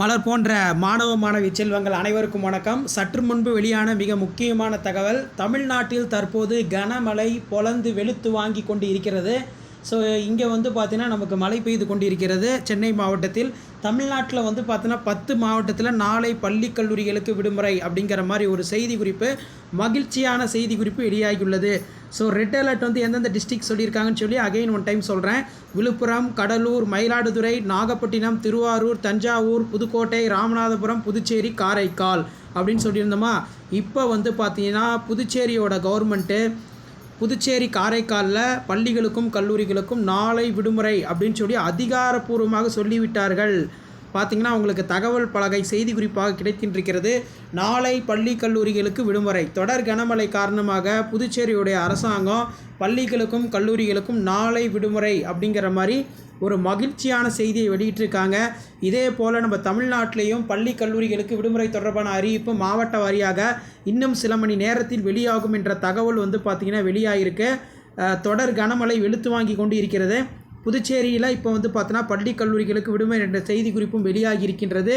மலர் போன்ற மாணவ மாணவி செல்வங்கள் அனைவருக்கும் வணக்கம். சற்று முன்பு வெளியான மிக முக்கியமான தகவல் தமிழ்நாட்டில் தற்போது கனமழை பொலந்து வெளுத்து வாங்கி கொண்டு இருக்கிறது ஸோ இங்கே வந்து பார்த்தீங்கன்னா நமக்கு மழை பெய்து கொண்டு இருக்கிறது சென்னை மாவட்டத்தில் தமிழ்நாட்டில் வந்து பார்த்தீங்கன்னா பத்து மாவட்டத்தில் நாளை பள்ளி கல்லூரிகளுக்கு விடுமுறை அப்படிங்கிற மாதிரி ஒரு செய்தி குறிப்பு மகிழ்ச்சியான செய்தி குறிப்பு வெளியாகியுள்ளது. ஸோ ரெட் அலர்ட் வந்து எந்தெந்த டிஸ்ட்ரிக் சொல்லியிருக்காங்கன்னு சொல்லி அகைன் ஒன் டைம் சொல்கிறேன் விழுப்புரம் கடலூர் மயிலாடுதுறை நாகப்பட்டினம் திருவாரூர் தஞ்சாவூர் புதுக்கோட்டை ராமநாதபுரம் புதுச்சேரி காரைக்கால் அப்படின்னு சொல்லியிருந்தோமா? இப்போ வந்து பார்த்தீங்கன்னா புதுச்சேரியோட கவர்மெண்ட்டு புதுச்சேரி காரைக்காலில் பள்ளிகளுக்கும் கல்லூரிகளுக்கும் நாளை விடுமுறை அப்படின்னு சொல்லி அதிகாரப்பூர்வமாக சொல்லிவிட்டார்கள். பார்த்திங்கன்னா உங்களுக்கு தகவல் பலகை செய்தி குறிப்பாக கிடைக்கின்றிருக்கிறது நாளை பள்ளி கல்லூரிகளுக்கு விடுமுறை தொடர் கனமழை காரணமாக புதுச்சேரியுடைய அரசாங்கம் பள்ளிகளுக்கும் கல்லூரிகளுக்கும் நாளை விடுமுறை அப்படிங்கிற மாதிரி ஒரு மகிழ்ச்சியான செய்தியை வெளியிட்டிருக்காங்க. இதே போல் நம்ம தமிழ்நாட்டிலையும் பள்ளி கல்லூரிகளுக்கு விடுமுறை தொடர்பான அறிவிப்பு மாவட்ட வாரியாக இன்னும் சில மணி நேரத்தில் வெளியாகும் என்ற தகவல் வந்து பார்த்திங்கன்னா வெளியாகிருக்கு தொடர் கனமழை வெளுத்து வாங்கி கொண்டு இருக்கிறது. புதுச்சேரியில் இப்போ வந்து பார்த்தோன்னா பள்ளி கல்லூரிகளுக்கு விடுமுறை என்ற செய்தி குறிப்பும் வெளியாகி இருக்கின்றது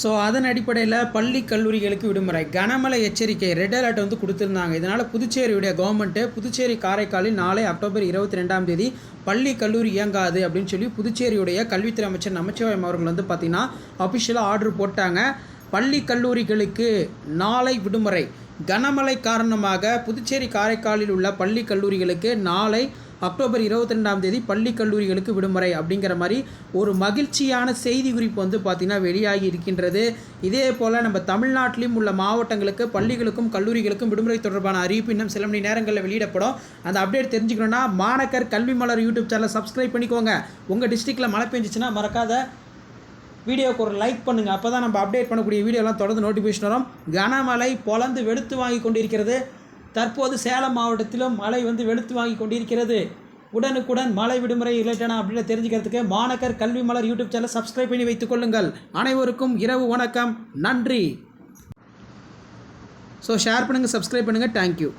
ஸோ அதன் அடிப்படையில் பள்ளி கல்லூரிகளுக்கு விடுமுறை. கனமழை எச்சரிக்கை ரெட் அலர்ட் வந்து கொடுத்துருந்தாங்க. இதனால் புதுச்சேரியுடைய கவர்மெண்ட்டு புதுச்சேரி காரைக்காலில் நாளை அக்டோபர் இருபத்தி ரெண்டாம் தேதி பள்ளி கல்லூரி இயங்காது அப்படின்னு சொல்லி புதுச்சேரியுடைய கல்வித்துறை அமைச்சர் நமச்சிவாயம் அவர்கள் வந்து பார்த்திங்கன்னா அஃபிஷியலாக ஆர்டர் போட்டாங்க. பள்ளி கல்லூரிகளுக்கு நாளை விடுமுறை. கனமழை காரணமாக புதுச்சேரி காரைக்காலில் உள்ள பள்ளி கல்லூரிகளுக்கு நாளை அக்டோபர் இருபத்தி ரெண்டாம் தேதி பள்ளி கல்லூரிகளுக்கு விடுமுறை அப்படிங்கிற மாதிரி ஒரு மகிழ்ச்சியான செய்தி குறிப்பு வந்து பார்த்திங்கன்னா வெளியாகி இருக்கின்றது. இதே போல் நம்ம தமிழ்நாட்டிலும் உள்ள மாவட்டங்களுக்கு பள்ளிகளுக்கும் கல்லூரிகளுக்கும் விடுமுறை தொடர்பான அறிவிப்பு இன்னும் சில மணி நேரங்களில் வெளியிடப்படும். அந்த அப்டேட் தெரிஞ்சுக்கணும்னா மாணக்கர் கல்வி மலர் யூடியூப் சேனலை சப்ஸ்கிரைப் பண்ணிக்கோங்க. உங்கள் டிஸ்ட்ரிக்டில் மழை பெஞ்சிச்சுன்னா மறக்காத வீடியோக்கு ஒரு லைக் பண்ணுங்கள் அப்போ தான் நம்ம அப்டேட் பண்ணக்கூடிய வீடியோலாம் தொடர்ந்து நோட்டிஃபிகேஷன் வரும். கனமழை பொலந்து வெடுத்து வாங்கி கொண்டிருக்கிறது. தற்போது சேலம் மாவட்டத்திலும் மழை வந்து வெளுத்து வாங்கி கொண்டிருக்கிறது. உடனுக்குடன் மழை விடுமுறை ரிலேட்டடான அப்படின்னு தெரிஞ்சுக்கிறதுக்கு மாணக்கர் கல்வி மலர் யூடியூப் சேனல் சப்ஸ்கிரைப் பண்ணி வைத்துக் கொள்ளுங்கள். அனைவருக்கும் இரவு வணக்கம். நன்றி. ஸோ ஷேர் பண்ணுங்கள் சப்ஸ்கிரைப் பண்ணுங்கள் தேங்க்யூ